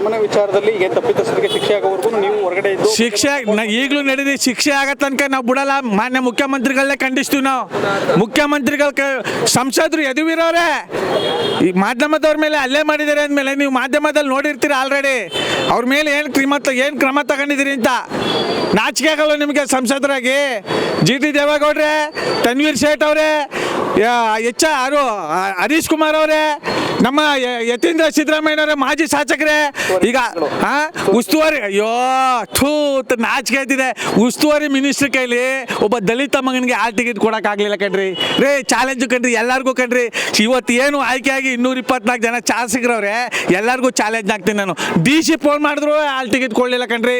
ಅರಮನೆ ವಿಚಾರದಲ್ಲಿ ಈಗ ತಪ್ಪಿತಸ್ಥರಿಗೆ ಶಿಕ್ಷೆ ಆಗೋವರೆಗೂ ನೀವು ಹೊರಗಡೆ ಇದ್ದು ಶಿಕ್ಷೆ ಈಗಲೂ ನಡೆದಿ ಶಿಕ್ಷೆ ಆಗತ್ತ ತನಕ ನಾವು ಬಿಡಲ್ಲ. ಮಾನ್ಯ ಮುಖ್ಯಮಂತ್ರಿಗಳನ್ನೇ ಖಂಡಿಸ್ತೀವಿ ನಾವು. ಮುಖ್ಯಮಂತ್ರಿಗಳ ಸಂಸದರು ಎದುವಿರೋರೆ. ಈ ಮಾಧ್ಯಮದವ್ರ ಮೇಲೆ ಅಲ್ಲೇ ಮಾಡಿದ್ದಾರೆ ಅಂದಮೇಲೆ ನೀವು ಮಾಧ್ಯಮದಲ್ಲಿ ನೋಡಿರ್ತೀರ ಆಲ್ರೆಡಿ ಅವ್ರ ಮೇಲೆ ಏನು ಕ್ರಮ ಏನು ಕ್ರಮ ತಗೊಂಡಿದ್ದೀರಿ ಅಂತ? ನಾಚಿಕೆ ಆಗಲ್ಲ ನಿಮಗೆ ಸಂಸದರಾಗಿ? ಜಿ ಟಿ ದೇವೇಗೌಡ್ರೆ ತನ್ವೀರ್ ಶೇಟ್ ಅವರೇ ಎಚ್ ಯಾರು ಆ, ಹರೀಶ್ ಕುಮಾರ್ ಅವರೇ ನಮ್ಮ ಯತೀಂದ್ರ ಸಿದ್ದರಾಮಯ್ಯನವರ ಮಾಜಿ ಶಾಸಕರೇ. ಈಗ ಉಸ್ತುವಾರಿ ಅಯ್ಯೋ ಥೂ ನಾಚಿಕೆ ಆಯ್ತಿದೆ ಉಸ್ತುವಾರಿ ಮಿನಿಸ್ಟರ್ ಕೈಲಿ ಒಬ್ಬ ದಲಿತ ಮಗನಿಗೆ ಆ ಟಿಕೆಟ್ ಕೊಡೋಕ್ಕಾಗಲಿಲ್ಲ ಕಣ್ರಿ. ರೇ ಚಾಲೆಂಜು ಕಣ್ರಿ ಎಲ್ಲರಿಗೂ ಕಣ್ರಿ. ಇವತ್ತು ಏನು ಆಯ್ಕೆಯಾಗಿ ಇನ್ನೂರ ಇಪ್ಪತ್ನಾಲ್ಕು ಜನ ಶಾಸಕರವ್ರೆ ಎಲ್ಲರಿಗೂ ಚಾಲೆಂಜ್ ಆಗ್ತೀನಿ ನಾನು. ಡಿ ಸಿ ಫೋನ್ ಮಾಡಿದ್ರು ಆಲ್ ಟಿಕೆಟ್ ಕೊಡಲಿಲ್ಲ ಕಣ್ರಿ.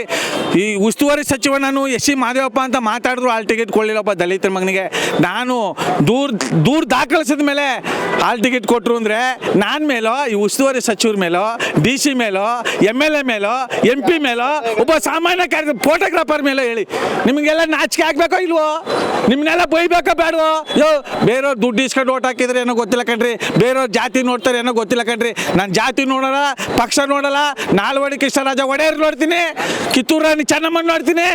ಈ ಉಸ್ತುವಾರಿ ಸಚಿವ ನಾನು ಎಸ್ ಸಿ ಮಾದೇವಪ್ಪ ಅಂತ ಮಾತಾಡಿದ್ರು ಆಲ್ ಟಿಕೆಟ್ ಕೊಡಲಿಲ್ಲಪ್ಪ ದಲಿತರ ಮಗನಿಗೆ. ನಾನು ದೂರ ದೂರ ದಾಖಲಿಸಿದ ಮೇಲೆ ಆಲ್ ಟಿಕೆಟ್ ಕೊಟ್ಟರು ಅಂದರೆ ನಾನು ಮೇಲೋ, ಈ ಉಸ್ತುವಾರಿ ಸಚಿವರ ಮೇಲೋ, ಡಿ ಸಿ ಮೇಲೋ, ಎಂ ಎಲ್ ಎ ಮೇಲೋ, ಎಂ ಪಿ ಮೇಲೋ, ಒಬ್ಬ ಸಾಮಾನ್ಯ ಕಾರ್ಯ ಫೋಟೋಗ್ರಾಫರ್ ಮೇಲೋ ಹೇಳಿ. ನಿಮಗೆಲ್ಲ ನಾಚಿಕೆ ಹಾಕ್ಬೇಕೋ ಇಲ್ವೋ? ನಿಮ್ಮನ್ನೆಲ್ಲ ಬೈಬೇಕೋ ಬೇಡವೋ ಯೋ, ಬೇರೆಯವ್ರು ದುಡ್ಡು ಇಸ್ಕೊಂಡು ಓಟ್ ಹಾಕಿದ್ರೆ ಏನೋ ಗೊತ್ತಿಲ್ಲ ಕಣ್ರಿ. ಬೇರೆಯವ್ರ ಜಾತಿ ನೋಡ್ತಾರೆ ಏನೋ ಗೊತ್ತಿಲ್ಲ ಕಣ್ರಿ. ನಾನು ಜಾತಿ ನೋಡೋಲ್ಲ, ಪಕ್ಷ ನೋಡಲ್ಲ, ನಾಲ್ವಡಿ ಕೃಷ್ಣರಾಜ ಒಡೆಯರ್ ನೋಡ್ತೀನಿ. ಕಿತ್ತೂರು ರಾಣಿ ಚೆನ್ನಮ್ಮನ ನೋಡ್ತೀನಿ.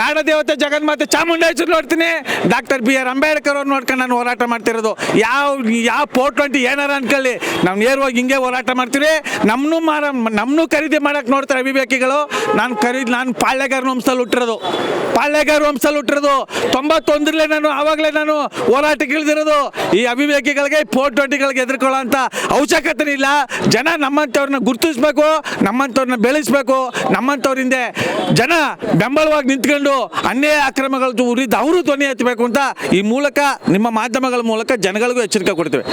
ನಾಡದೇವತೆ ಜಗನ್ಮಾತೆ ಚಾಮುಂಡೇಶ್ವರಿ ನೋಡ್ತೀನಿ. ಡಾಕ್ಟರ್ ಬಿ ಆರ್ ಅಂಬೇಡ್ಕರ್ ಅವ್ರು ನೋಡ್ಕೊಂಡು ನಾನು ಹೋರಾಟ ಮಾಡ್ತಿರೋದು. ಯಾವ ಯಾವ ಫೋರ್ ಟ್ವೆಂಟಿ ಏನಾರ ಅನ್ಕೊಳ್ಳಿ. ನಾವು ನೇರವಾಗಿ ಹಿಂಗೆ ಹೋರಾಟ ಮಾಡ್ತೀವಿ. ನಮ್ಮನ್ನು ಮಾರ ನಮ್ಮನ್ನು ಖರೀದಿ ಮಾಡೋಕ್ಕೆ ನೋಡ್ತಾರೆ ಅಭಿವ್ಯಕ್ತಿಗಳು. ನಾನು ಖರೀದಿ ನಾನು ಪಾಳ್ಯಗಾರ ವಂಶದಲ್ಲಿ ಹುಟ್ಟಿರೋದು. ಪಾಳ್ಯಗಾರ ವಂಶದಲ್ಲಿ ಹುಟ್ಟಿರೋದು. ತೊಂಬತ್ತೊಂದರಲ್ಲೇ ನಾನು, ಆವಾಗಲೇ ನಾನು ಹೋರಾಟಕ್ಕೆ ಇಳಿದಿರೋದು. ಈ ಅಭಿವ್ಯಕ್ತಿಗಳಿಗೆ ಫೋರ್ ಟ್ವೆಂಟಿಗಳಿಗೆ ಎದುರ್ಕೊಳ್ಳೋ ಅಂತ ಅವಶ್ಯಕತೆ ಇಲ್ಲ. ಜನ ನಮ್ಮಂಥವ್ರನ್ನ ಗುರುತಿಸ್ಬೇಕು ನಮ್ಮಂಥವ್ರನ್ನ ಬೆಳೆಸ್ಬೇಕು ನಮ್ಮಂಥವ್ರಿಂದ ಜನ ಬೆಂಬಲವಾಗಿ ನಿಂತ್ಕೊಂಡು ಅನ್ಯಾಯ ಆಕ್ರಮಗಳ ವಿರುದ್ಧ ಅವರು ಧ್ವನಿ ಎತ್ತಬೇಕು ಅಂತ ಈ ಮೂಲಕ, ನಿಮ್ಮ ಮಾಧ್ಯಮಗಳ ಮೂಲಕ ಜನಗಳಿಗೂ ಎಚ್ಚರಿಕೆ ಕೊಡ್ತೇವೆ.